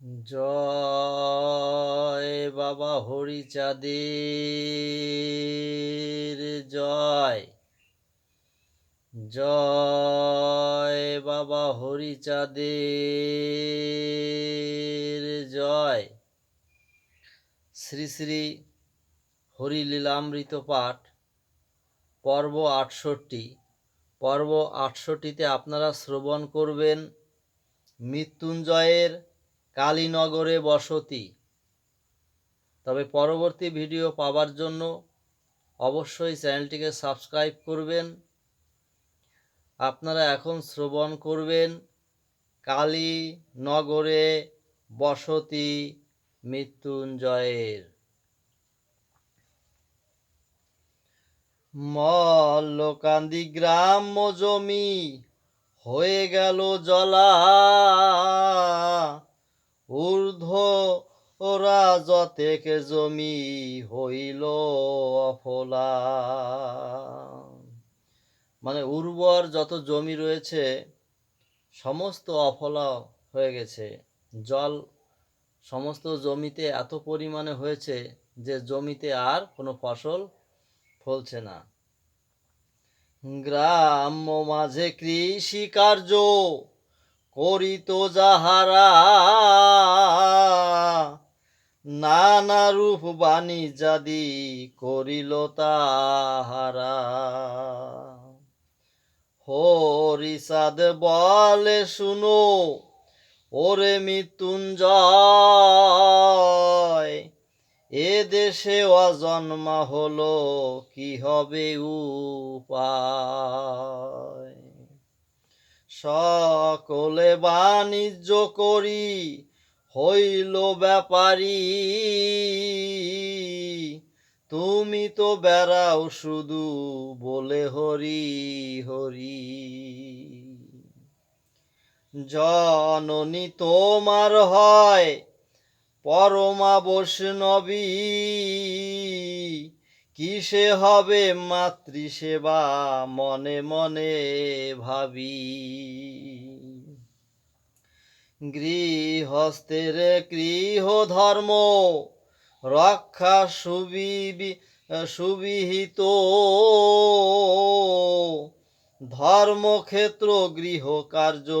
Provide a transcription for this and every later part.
জয় বাবা হরিচাঁদের, জয়। জয় বাবা হরিচাঁদের, জয়। শ্রী শ্রী হরিলীলামৃত পাঠ, পর্ব আটষট্টি। পর্ব আটষট্টিতে আপনারা শ্রবণ করবেন মৃত্যুঞ্জয়ের কালীনগরে বসতি। তবে পরবর্তী ভিডিও পাওয়ার জন্য অবশ্যই চ্যানেলটিকে সাবস্ক্রাইব করবেন। আপনারা এখন শ্রবণ করবেন কালীনগরে বসতি মৃত্যুঞ্জয়ের। মল্লকান্দি গ্রাম্য জমি হয়ে গেল জলা। ঊর্ধ্ব ওরা যতেক জমি হইল অফলা। মানে উর্বর যত জমি রয়েছে, সমস্ত অফলা হয়ে গেছে। জল সমস্ত জমিতে এত পরিমাণে হয়েছে যে জমিতে আর কোনো ফসল ফলছে না। গ্রাম্য মাঝে কৃষি কার্য করিত যাহারা। নানা রূপ বাণিজ্যাদি করিল তাহারা। হরিষাদ বলে, শুনো, ওরে মৃত্যুঞ্জয়, এ দেশে অজন্মা হলো, কি হবে উপায়? সকলে বাণিজ্য করি, হইল ব্যাপারী। তুমি তো বেড়াও শুধু বলে হরি হরি। জননী তোমার হয়, পরমা বৈষ্ণবী। কিসে হবে মাতৃসেবা মনে মনে ভাবি। গৃহস্থের গৃহ ধর্ম রক্ষা সুবি সুবিহিত। ধর্মক্ষেত্র গৃহ কার্য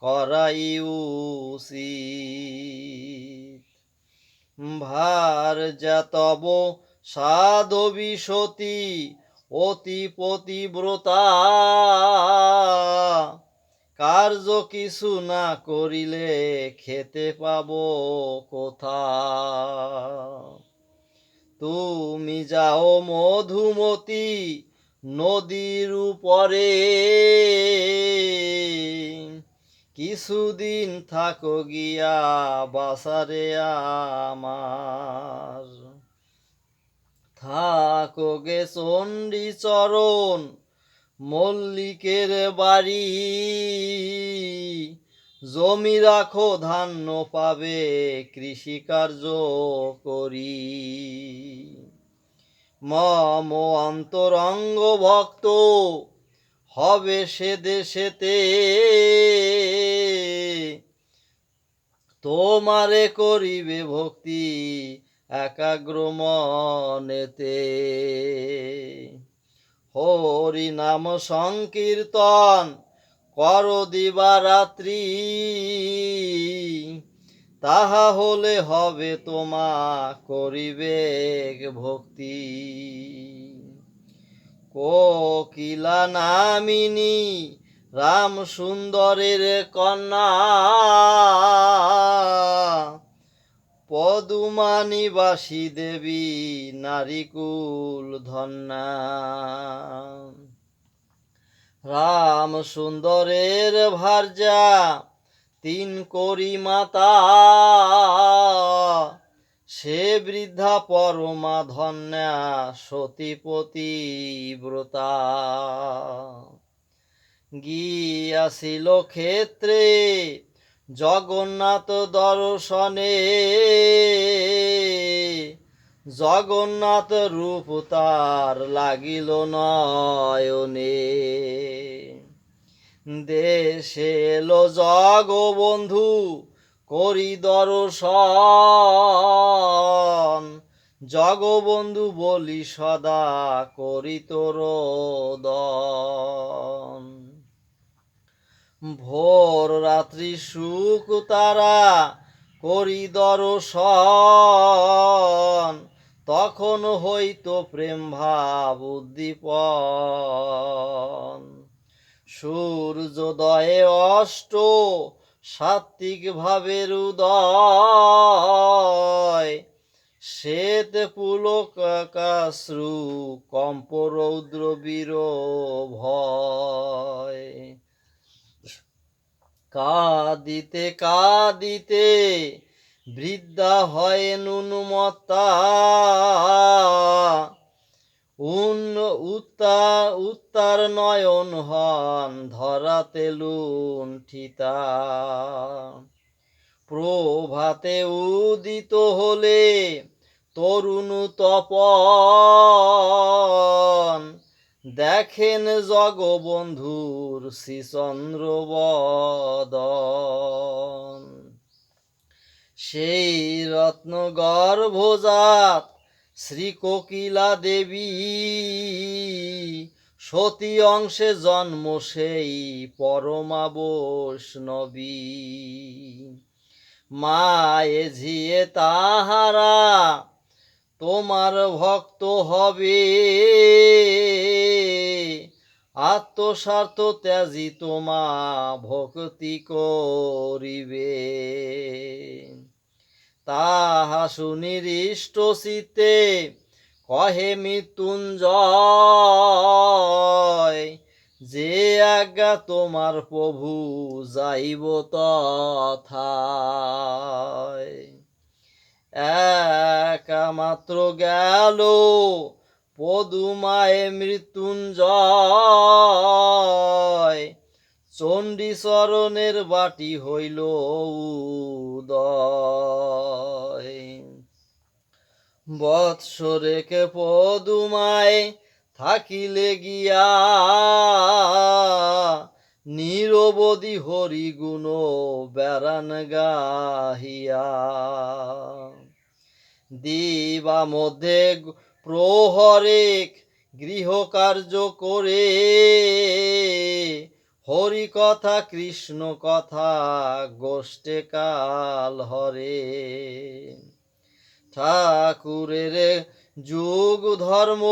করাই উচিত। ভার যাতব সাধবী সতী অতি পতিব্রতা কার্য কিছু না করিলে খেতে পাব কোথা? তুমি যাও মধুমতি নদীর উপরে। কিছুদিন থাকো গিয়া বাসারে আমার। থাকো গে চণ্ডী চরণ, মল্লিকের বাড়ি। জমি রাখো, ধান্য পাবে, কৃষিকার্য করি। মম অন্তরঙ্গ ভক্ত, হবে সে দেশেতে। তোমারে করিবে ভক্তি একাগ্র মনেতে হরি নাম সংকীর্তন কর দিবারাত্রি। তাহা হলে হবে তোমা করিবে ভক্তি। কোকিলা নামিনী রাম সুন্দরের কন্যা। পদুমানিবাসী দেবী নারিকুল ধন্যা। রাম সুন্দরের ভার্যা, তিন করি মাতা। সে বৃদ্ধা পরমা ধন্যা, সতীপতি ব্রতা। গিয়াছিল ক্ষেত্রে জগন্নাথ দর্শনে, জগন্নাথ রূপ তার লাগিল নয়নে। দেশে এলো জগবন্ধু করি দর্শন। জগবন্ধু বলি সদা করি তোর দন। ভোর রাত্রি সুখ তারা করি দর্শন, তখন হইতো প্রেম ভাব উদ্দীপন। সূর্যোদয়ে অষ্ট সাত্বিক ভাবের উদয় শ্বেত পুলক কাশ্রু কম্প রৌদ্র ভয় কাঁদিতে কাঁদিতে বৃদ্ধা হয় নুনমতা। উন উত্তার উত্তার নয়ন হন ধরাতে লুণ্ঠিতা। প্রভাতে উদিত হলে তরুণ তপন। দেখেন জগবন্ধুর শ্রীচন্দ্র সেই রত্ন গর্ভজাত শ্রী কোকিলা দেবী, সতী অংশে জন্ম সেই পরমা বৈষ্ণবী। মায়ে ঝিয়ে তাহারা তোমার ভক্ত হবে। আত্মস্বার্থ ত্যাজি তোমা ভক্তি করিবে। তাহা সুনির্দিষ্ট শীতে কহে মৃত্যুঞ্জয়। যে আজ্ঞা তোমার প্রভু যাইব তথায়। একামাত্র গেল পদুমায় মৃত্যুঞ্জয়। চণ্ডী চরণের বাটি হইল উদয়। বৎসরেকে পদুমায় থাকিলে গিয়া নিরবধি হরি গুণ বেড়ান গাহিয়া। দিবা মধ্যে প্রহরেক গৃহকার্য করে। হরি কথা, কৃষ্ণ কথা, গোষ্ঠে কাল হরে। ঠাকুরের যুগ ধর্ম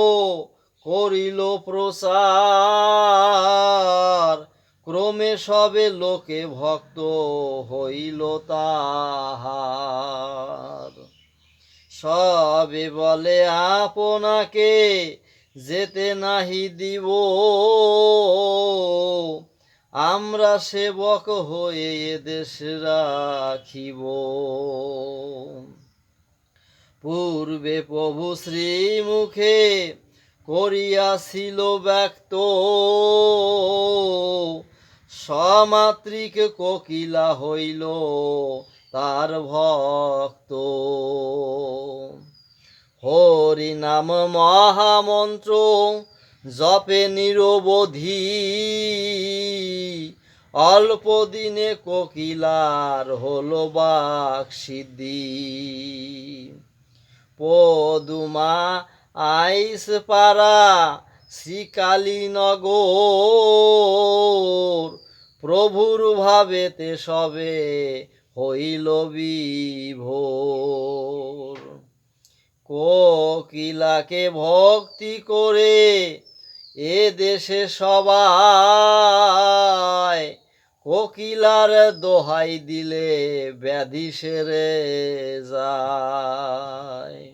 করিল প্রসার। ক্রমে সবে লোকে ভক্ত হইল তাহার। সবে বলে আপনাকে, যেতে নাহি দিব। আমরা সেবক হয়ে এদেশ রাখিব। পূর্বে প্রভু শ্রীমুখে করিয়াছিল ব্যক্ত। সমাতৃক কোকিলা হইল। তার ভক্ত। হরি নাম মহামন্ত্র, জপে নিরবধি। অল্প দিনে কোকিলার হলো বাক সিদ্ধি পদুমা, আইস পাড়া শ্রীকালীনগর প্রভুর ভাবেতে সবে হইল বিভোর। কোকিলাকে ভক্তি করে এ দেশে সবাই কোকিলার দোহাই দিলে ব্যাধি সেরে যায়।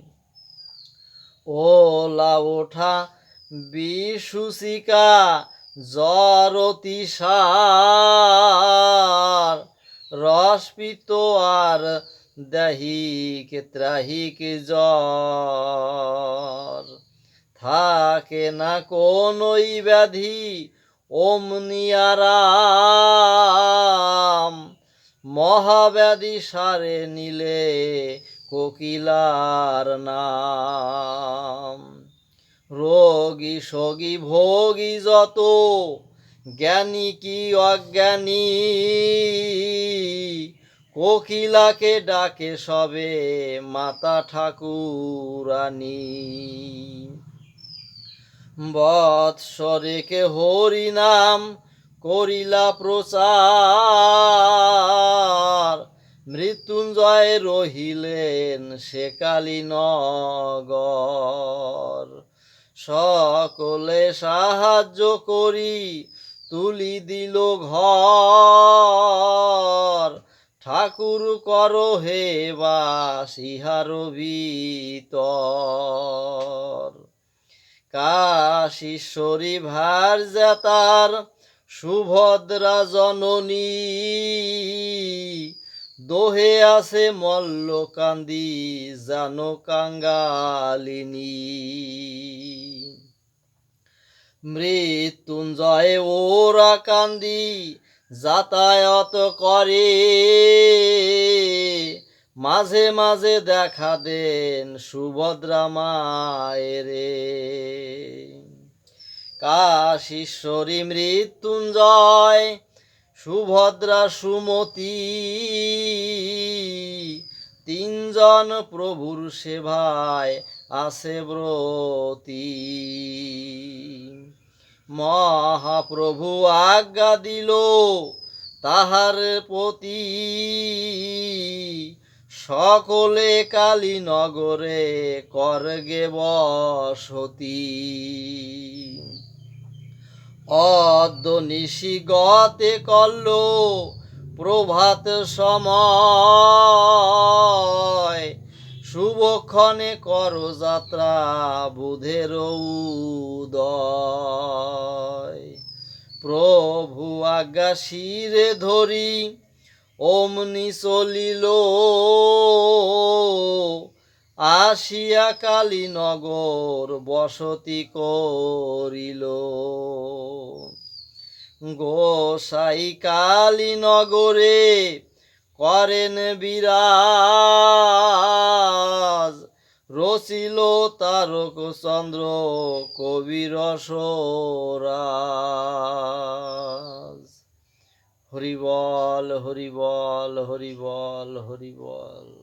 ওলা ওঠা বিশুষিকা জ্বর অতিসার রসপিত আর দহিক ত্রাহিক জ্বর। থাকে না কোনই ব্যাধি, অমনি আরাম। মহাব্যাধি সারে নিলে কোকিলার নাম। রোগী সগী ভোগী যত জ্ঞানী কি অজ্ঞানী? কোকিলাকে ডাকে সবে মাতা ঠাকুরানী। বৎসরেকে হরি নাম করিলা প্রচার। মৃত্যুঞ্জয় রহিলেন সেকালী নগর সকলে সাহায্য করি তুলি দিল ঘর। ঠাকুর কর হে বাস ইহার ভিতর কাশীশ্বরী ভারজাতার সুভদ্রা জননী। দোহে আছে মল্লকান্দি জানো কাঙ্গালিনী। মৃত্যুঞ্জয় ওরা কান্দি যাতায়াত করে। মাঝে মাঝে দেখা দেন সুভদ্রা মায়েরে। কাশীশ্বরী মৃত্যুঞ্জয়, সুভদ্রা সুমতি। তিনজন প্রভুর সেভায় আছে ব্রতী। মহাপ্রভু আজ্ঞা দিল তাহার প্রতি। সকলে কালী নগরে করগে বসতি। অদ্য নিশি গতে করল প্রভাত সময় শুভক্ষণে কর যাত্রা, বুধের উদয়। প্রভু আজ্ঞা শিরে ধরি, অমনি চলিল। আসিয়া কালীনগর বসতি করিল। গোসাই কালীনগরে করেন বিরাজ রচিল তারক চন্দ্র কবির সরাজ হরিবল হরিবল হরিবল হরিবল।